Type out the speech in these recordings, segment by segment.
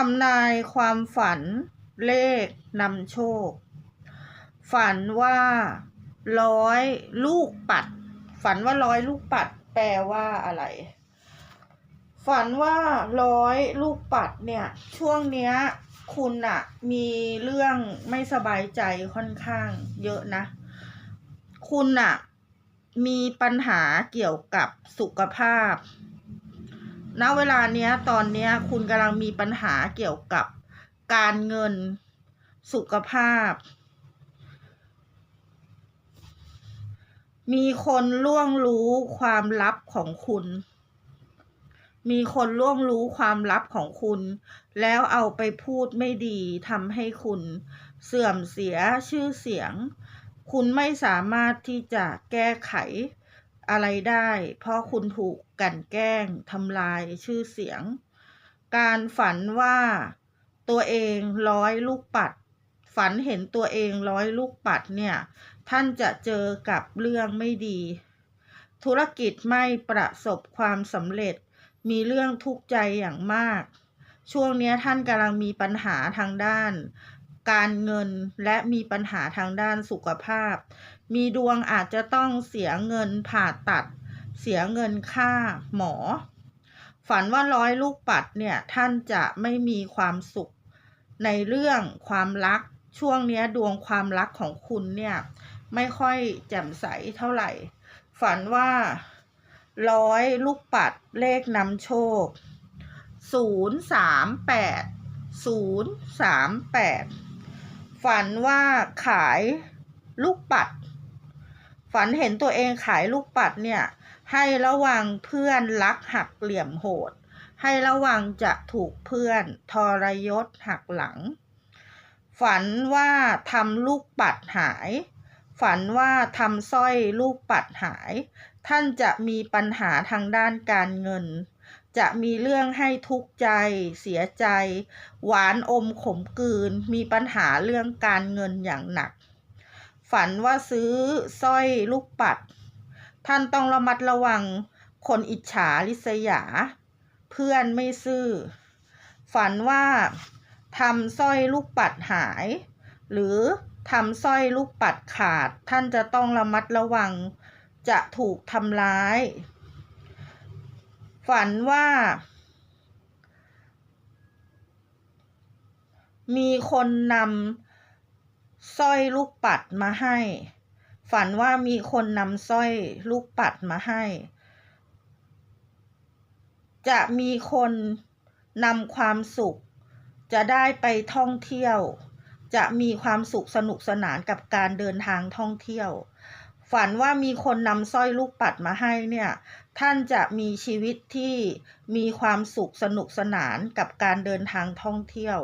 ทำนายความฝันเลขนำโชค ฝันว่าร้อยลูกปัด ฝันว่าร้อยลูกปัด แปลว่าอะไร ฝันว่าร้อยลูกปัดเนี่ย ช่วงเนี้ย คุณอะมีเรื่องไม่สบายใจค่อนข้างเยอะนะ คุณอะมีปัญหาเกี่ยวกับสุขภาพ ณเวลาเนี้ยตอนเนี้ยคุณกำลังมีปัญหาเกี่ยวกับการเงินสุขภาพ มีคนล่วงรู้ความลับของคุณ มีคนล่วงรู้ความลับของคุณ แล้วเอาไปพูดไม่ดีทำให้คุณเสื่อมเสียชื่อเสียง คุณไม่สามารถที่จะแก้ไข อะไรได้ เพราะคุณถูกกันแกล้งทำลายชื่อเสียง การฝันว่าตัวเองร้อยลูกปัด ฝันเห็นตัวเองร้อยลูกปัดเนี่ย ท่านจะเจอกับเรื่องไม่ดี ธุรกิจไม่ประสบความสำเร็จ มีเรื่องทุกข์ใจอย่างมาก ช่วงนี้ท่านกำลังมีปัญหาทางด้าน การเงินและมีปัญหาทางด้านสุขภาพ มีดวงอาจจะต้องเสียเงินผ่าตัด เสียเงินค่าหมอ ฝันว่าร้อยลูกปัดเนี่ยท่านจะไม่มีความสุขในเรื่องความรัก ช่วงนี้ดวงความรักของคุณเนี่ยไม่ค่อยแจ่มใสเท่าไหร่ ฝันว่าร้อยลูกปัดเลขนำโชค 0 3 8 0 3 8 ฝันว่าขายลูกปัด ฝันเห็นตัวเองขายลูกปัดเนี่ย ให้ระวังเพื่อนรักหักเหลี่ยมโหด ให้ระวังจะถูกเพื่อนทรยศหักหลัง ฝันว่าทำลูกปัดหาย ฝันว่าทำสร้อยลูกปัดหาย ท่านจะมีปัญหาทางด้านการเงิน จะมีเรื่องให้ทุกข์ใจ เสียใจ หวานอมขมกลืน มีปัญหาเรื่องการเงินอย่างหนัก ฝันว่าซื้อสร้อยลูกปัด ท่านต้องระมัดระวังคนอิจฉาริษยา เพื่อนไม่ซื่อ ฝันว่าทำสร้อยลูกปัดหาย หรือทำสร้อยลูกปัดขาด ท่านจะต้องระมัดระวัง จะถูกทำร้าย ฝันว่า มีคนนำสร้อยลูกปัดมาให้ ฝันว่ามีคนนำสร้อยลูกปัดมาให้ จะมีคนนำความสุข จะได้ไปท่องเที่ยว จะมีความสุขสนุกสนานกับการเดินทางท่องเที่ยว ฝันว่ามีคนนำสร้อยลูกปัดมาให้เนี่ย ท่านจะมีชีวิตที่มีความสุขสนุกสนานกับการเดินทางท่องเที่ยว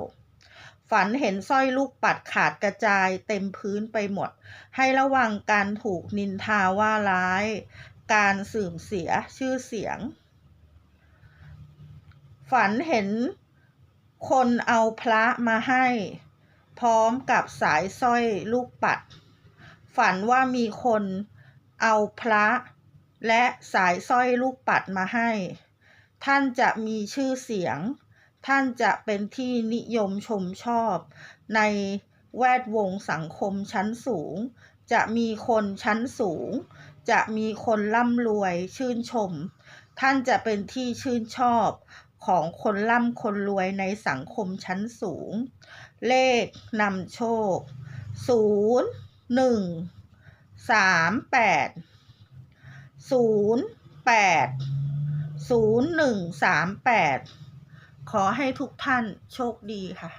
ฝันเห็นสร้อยลูกปัดขาดกระจายเต็มพื้นไปหมด ให้ระวังการถูกนินทาว่าร้าย การเสื่อมเสียชื่อเสียง ฝันเห็นคนเอาพระมาให้ พร้อมกับสายสร้อยลูกปัด ฝันว่ามีคนเอาพระ และสายสร้อยลูกปัดมาให้ ท่านจะมีชื่อเสียง ท่านจะเป็นที่นิยมชมชอบ ในแวดวงสังคมชั้นสูง จะมีคนชั้นสูง จะมีคนร่ำรวยชื่นชม ท่านจะเป็นที่ชื่นชอบของคนร่ำคนรวยในสังคมชั้นสูง เลขนำโชคศูนย์ หนึ่งสามแปดศูนย์แปดศูนย์หนึ่งสามแปดขอให้ทุกท่านโชคดีค่ะ